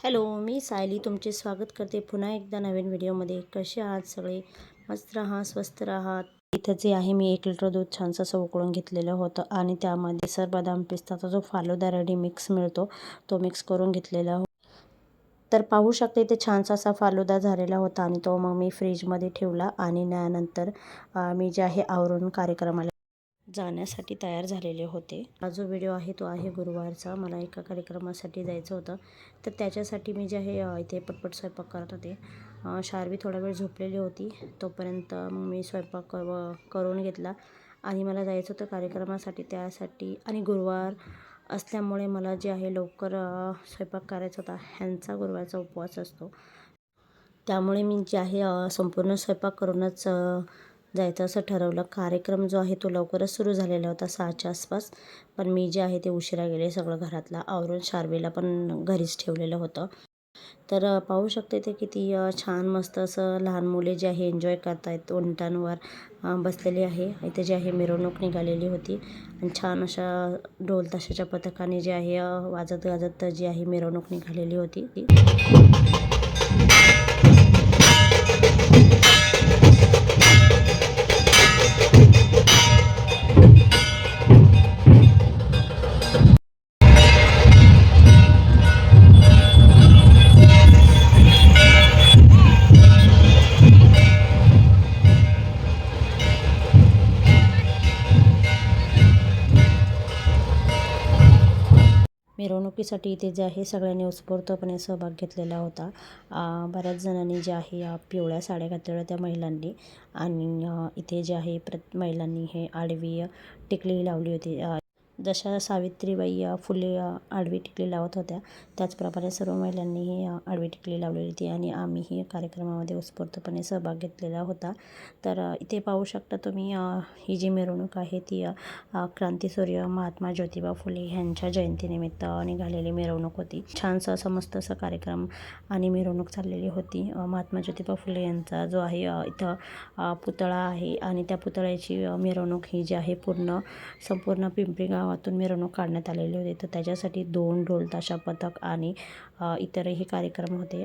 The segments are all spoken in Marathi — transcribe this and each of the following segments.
हॅलो मी सायली तुमचे स्वागत करते पुन्हा एकदा नवीन व्हिडिओमध्ये. कसे आहात सगळे? मस्त राहा स्वस्त राहा. इथं जे आहे मी एक लिटर दूध छानसं असं उकळून घेतलेलं होतं आणि त्यामध्ये सर बदाम पिस्ताचा जो फालुदा रेडी मिक्स मिळतो तो मिक्स करून घेतलेला हो तर पाहू शकते ते छानसा असा फालुदा झालेला होता आणि तो मग मी फ्रीजमध्ये ठेवला आणि त्यानंतर मी जे आहे आवरून कार्यक्रमाला जाण्यासाठी तयार झालेले होते. हा जो व्हिडिओ आहे तो आहे गुरुवारचा. मला एका कार्यक्रमासाठी जायचं होतं. तर त्याच्यासाठी मी जे आहे इथे पटपट स्वयंपाक करत होते. शार्वी थोडा वेळ झोपलेली होती. तोपर्यंत मग मी स्वयंपाक क- करून घेतला. आणि मला जायचं होतं कार्यक्रमासाठी त्यासाठी. आणि गुरुवार असल्यामुळे मला जे आहे लवकर स्वयंपाक करायचा होता. ह्यांचा गुरुवारचा उपवास असतो. त्यामुळे मी जे आहे संपूर्ण स्वयंपाक करूनच जायचं असं ठरवलं. कार्यक्रम जो आहे तो लवकरच सुरू झालेला होता सहाच्या आसपास. पण मी जे आहे ते उशिरा गेले सगळं घरातला. आवरून शार्वेला पण घरीच ठेवलेलं होतं. तर पाहू शकते ते किती छान मस्त असं लहान मुले जे आहे एन्जॉय करत आहेत उंटांवर बसलेली आहे. इथे जे आहे मिरवणूक निघालेली होती. आणि छान अशा ढोल ताशाच्या पथकाने जे आहे वाजत गाजत जी आहे मिरवणूक निघालेली होती. ती मिरवणुकीसाठी इथे जे आहे सगळ्यांनी उत्स्फूर्तपणे सहभाग घेतलेला होता. बऱ्याच जणांनी जे आहे पिवळ्या साड्या घातलेल्या त्या महिलांनी. आणि इथे जे आहे प्रत महिलांनी हे आडवी टिकली लावली होती. जशा सावित्रीबाई फुले आडवी टिकली लावत होत्या त्याचप्रमाणे सर्व महिलांनीही आडवी टिकली लावलेली होती आणि आम्हीही कार्यक्रमामध्ये उत्स्फूर्तपणे सहभाग घेतलेला होता. तर इथे पाहू शकता तुम्ही ही जी मिरवणूक आहे ती क्रांतीसूर्य महात्मा ज्योतिबा फुले यांच्या जयंतीनिमित्त निघालेली मिरवणूक होती. छानसं समस्त मस्त असं कार्यक्रम आणि मिरवणूक चाललेली होती. महात्मा ज्योतिबा फुले यांचा जो आहे इथं पुतळा आहे आणि त्या पुतळ्याची मिरवणूक ही जी आहे पूर्ण संपूर्ण पिंपरी गावातून मिरवणूक काढण्यात आलेली होती. तर त्याच्यासाठी दोन ढोलताशा पथक आणि इतरही कार्यक्रम होते.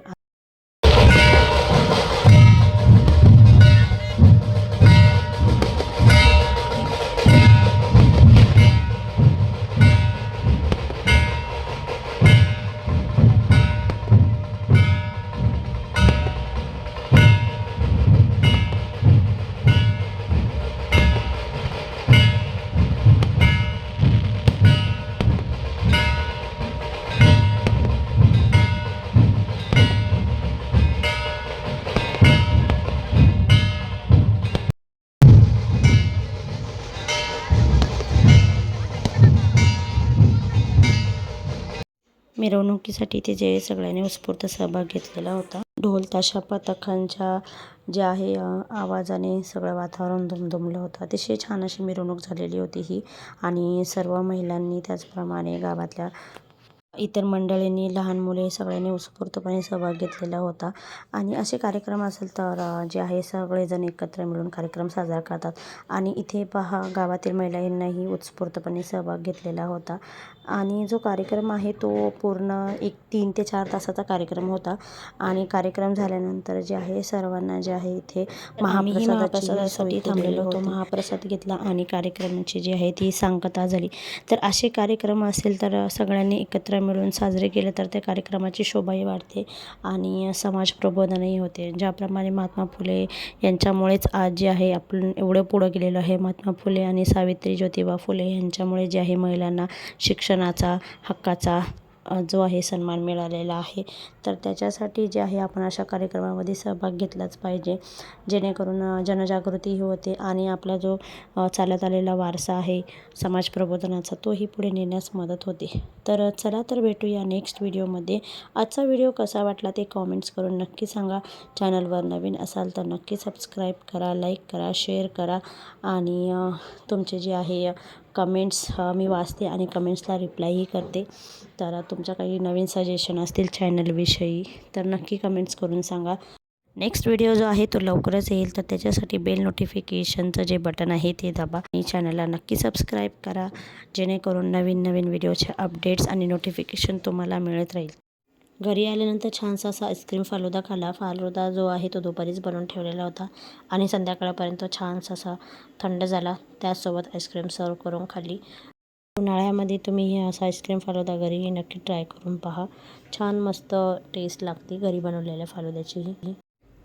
मिरवणुकीसाठी ते जे सगळ्यांनी उत्स्फूर्त सहभाग घेतलेला होता. ढोल ताशा पथकांच्या जे आहे आवाजाने सगळं वातावरण दुमदुमलं होतं. अतिशय छान अशी मिरवणूक झालेली होती ही. आणि सर्व महिलांनी त्याचप्रमाणे गावातल्या इतर मंडळींनी लहान मुले सगळ्यांनी उत्स्फूर्तपणे सहभाग घेतलेला होता. आणि असे कार्यक्रम असेल तर जे आहे सगळेजण एकत्र मिळून कार्यक्रम साजरा करतात. आणि इथे पहा गावातील महिलांनाही उत्स्फूर्तपणे सहभाग घेतलेला होता. आणि जो कार्यक्रम आहे तो पूर्ण एक तीन ते चार तासाचा कार्यक्रम होता. आणि कार्यक्रम झाल्यानंतर जे आहे सर्वांना जे आहे इथे महाप्रसादासाठी थांबलेलो होती. महाप्रसाद घेतला आणि कार्यक्रमाची जी आहे ती सांगता झाली. तर असे कार्यक्रम असेल तर सगळ्यांनी एकत्र मिळून साजरे केले तर त्या कार्यक्रमाची शोभाही वाढते आणि समाज प्रबोधनही होते. ज्याप्रमाणे महात्मा फुले यांच्यामुळेच आज जे आहे आपण एवढं पुढं गेलेलं आहे. महात्मा फुले आणि सावित्री ज्योतिबा फुले यांच्यामुळे जे आहे महिलांना शिक्षणाचा हक्काचा जो आहे सन्मान मिळालेला आहे. तर त्याच्यासाठी जे आहे आपण अशा कार्यक्रमामध्ये सहभाग घेतलाच पाहिजे. जेणेकरून जनजागृतीही होते आणि आपला जो चालत आलेला वारसा आहे समाज प्रबोधनाचा तोही पुढे नेण्यास मदत होते. तर चला तर भेटूया नेक्स्ट व्हिडिओमध्ये आजचा व्हिडिओ कसा वाटला ते कॉमेंट्स करून नक्की सांगा. चॅनलवर नवीन असाल तर नक्की सबस्क्राईब करा लाईक करा शेअर करा. आणि तुमचे जे आहे कमेंट्स मी वाचते आणि कमेंट्सला रिप्लायही करते. तर तुमच्या काही नवीन सजेशन असतील चॅनलविषयी तर नक्की कमेंट्स करून सांगा. नेक्स्ट व्हिडिओ जो आहे तो लवकरच येईल. तर त्याच्यासाठी बेल नोटिफिकेशनचं जे बटन आहे ते दाबा. आणि चॅनलला नक्की सबस्क्राईब करा. जेणेकरून नवीन नवीन व्हिडिओचे अपडेट्स आणि नोटिफिकेशन तुम्हाला मिळत राहील. घरी आल्यानंतर छानसा असा आईस्क्रीम फालुदा खाला फालुदा जो आहे तो दुपारीच बनवून ठेवलेला होता. आणि संध्याकाळपर्यंत छानसा असा थंड झाला. त्याचसोबत आईस्क्रीम सर्व करून खाल्ली. उन्हाळ्यामध्ये तुम्ही हे असं आईस्क्रीम फालुदा घरी नक्की ट्राय करून पहा. छान मस्त टेस्ट लागते घरी बनवलेल्या फालुद्याची.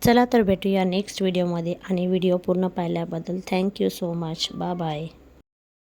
चला तर भेटूया नेक्स्ट व्हिडिओमध्ये आणि व्हिडिओ पूर्ण पाहिल्याबद्दल थँक्यू सो मच बा बाय